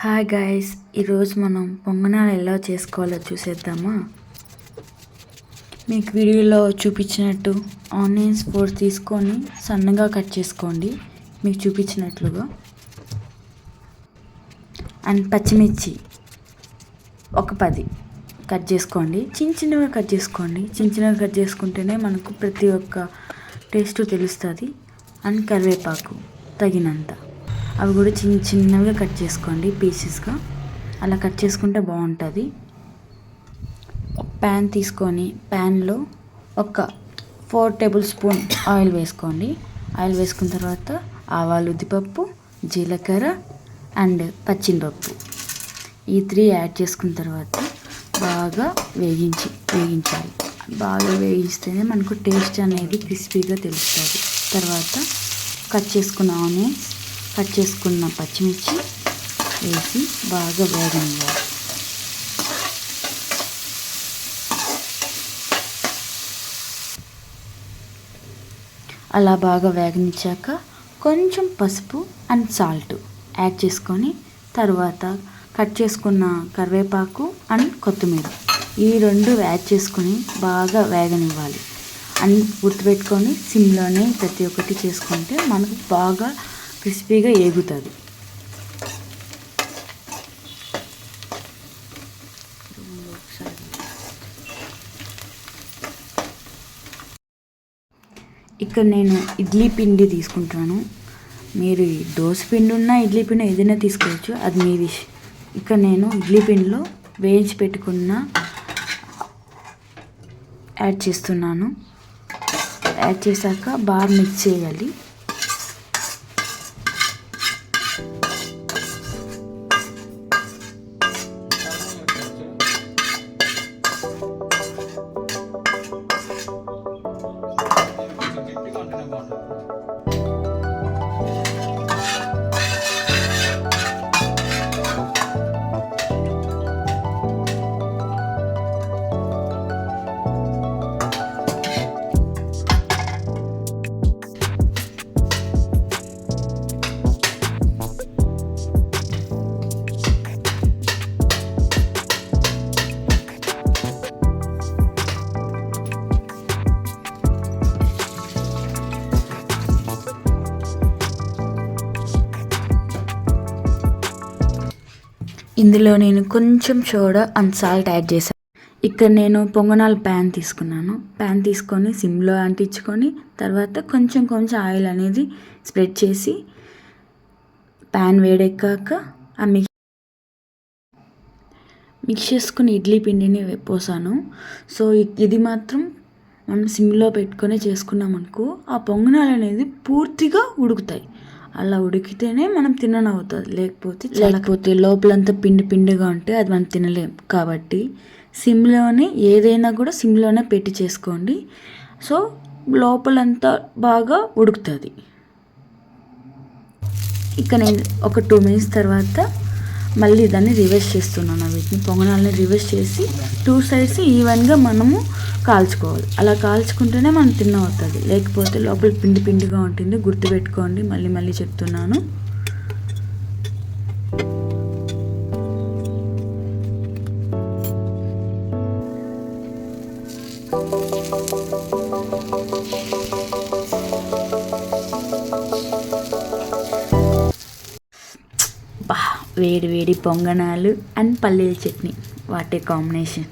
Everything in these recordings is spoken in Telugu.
హాయ్ గాయస్ ఈరోజు మనం పొంగనాలు ఎలా చేసుకోవాలో చూసేద్దామా? మీకు వీడియోలో చూపించినట్టు ఆనియన్స్ ఫోర్ తీసుకొని సన్నగా కట్ చేసుకోండి. మీకు చూపించినట్లుగా. అండ్ పచ్చిమిర్చి ఒక పది కట్ చేసుకోండి. చిన్న చిన్నగా కట్ చేసుకోండి. చిన్న చిన్నగా కట్ చేసుకుంటేనే మనకు ప్రతి ఒక్క టేస్ట్ తెలుస్తుంది. అండ్ కరివేపాకు తగినంత. అవి కూడా చిన్న చిన్నగా కట్ చేసుకోండి పీసెస్గా. అలా కట్ చేసుకుంటే బాగుంటుంది. ప్యాన్ తీసుకొని ప్యాన్లో ఒక ఫోర్ టేబుల్ స్పూన్ ఆయిల్ వేసుకోండి. ఆయిల్ వేసుకున్న తర్వాత ఆవాలు ఉద్దిపప్పు జీలకర్ర అండ్ పచ్చిమిరపప్పు. ఈ త్రీ యాడ్ చేసుకున్న తర్వాత బాగా వేగించి వేగించాలి. బాగా వేగిస్తేనే మనకు టేస్ట్ అనేది క్రిస్పీగా తెలుస్తుంది. తర్వాత కట్ చేసుకున్న ఆనియన్స్ కట్ చేసుకున్న పచ్చిమిర్చి వేసి బాగా వేగనివ్వాలి. అలా బాగా వేగనిచ్చాక కొంచెం పసుపు అండ్ సాల్ట్ యాడ్ చేసుకొని తర్వాత కట్ చేసుకున్న కరివేపాకు అండ్ కొత్తిమీర ఈ రెండు యాడ్ చేసుకొని బాగా వేగనివ్వాలి. అండ్ గుర్తుపెట్టుకొని సిమ్లోనే ప్రతి ఒక్కటి చేసుకుంటే మనకు బాగా క్రిస్పీగా ఏగుతుంది. ఇక్కడ నేను ఇడ్లీ పిండి తీసుకుంటాను. మీరు దోశ పిండి ఉన్నా ఇడ్లీ పిండి ఏదైనా తీసుకోవచ్చు. అది మీ విష్ ఇక్కడ నేను ఇడ్లీ పిండిలో వేయించి పెట్టుకున్న యాడ్ చేస్తున్నాను. యాడ్ చేశాక బాగా మిక్స్ చేయాలి. ఇందులో నేను కొంచెం సోడా అండ్ సాల్ట్ యాడ్ చేశాను ఇక్కడ నేను పొంగనాల ప్యాన్ తీసుకున్నాను. ప్యాన్ తీసుకొని సిమ్లో అంటించుకొని తర్వాత కొంచెం కొంచెం ఆయిల్ అనేది స్ప్రెడ్ చేసి ప్యాన్ వేడెక్కాక ఆ మిక్స్ మిక్స్ చేసుకుని ఇడ్లీ పిండిని పోసాను. సో ఇది మాత్రం మనం సిమ్లో పెట్టుకొని చేసుకున్నాం అనుకో ఆ పొంగనాలు అనేది పూర్తిగా ఉడుకుతాయి. అలా ఉడికితేనే మనం తిననవుతుంది. లేకపోతే లేకపోతే లోపలంతా పిండి పిండిగా ఉంటే అది మనం తినలేం. కాబట్టి సిమ్లోనే ఏదైనా కూడా సిమ్లోనే పెట్టి చేసుకోండి. సో లోపలంతా బాగా ఉడుకుతుంది. ఇక నేను ఒక టూ మినిట్స్ తర్వాత మళ్ళీ దాన్ని రివర్స్ చేస్తున్నాను వీటిని పొంగనాలని రివర్స్ చేసి టూ సైడ్స్ ఈవెన్గా మనము కాల్చుకోవాలి. అలా కాల్చుకుంటేనే మనం తిన్న అవుతుంది లేకపోతే లోపల పిండి పిండిగా ఉంటుంది. గుర్తుపెట్టుకోండి. మళ్ళీ మళ్ళీ చెప్తున్నాను. వేడి వేడి పొంగనాలు అండ్ పల్లీల చట్నీ. వాటి కాంబినేషన్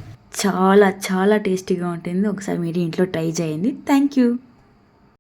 చాలా చాలా టేస్టీగా ఉంటుంది. ఒకసారి మీరు ఇంట్లో ట్రై చేయండి. Thank you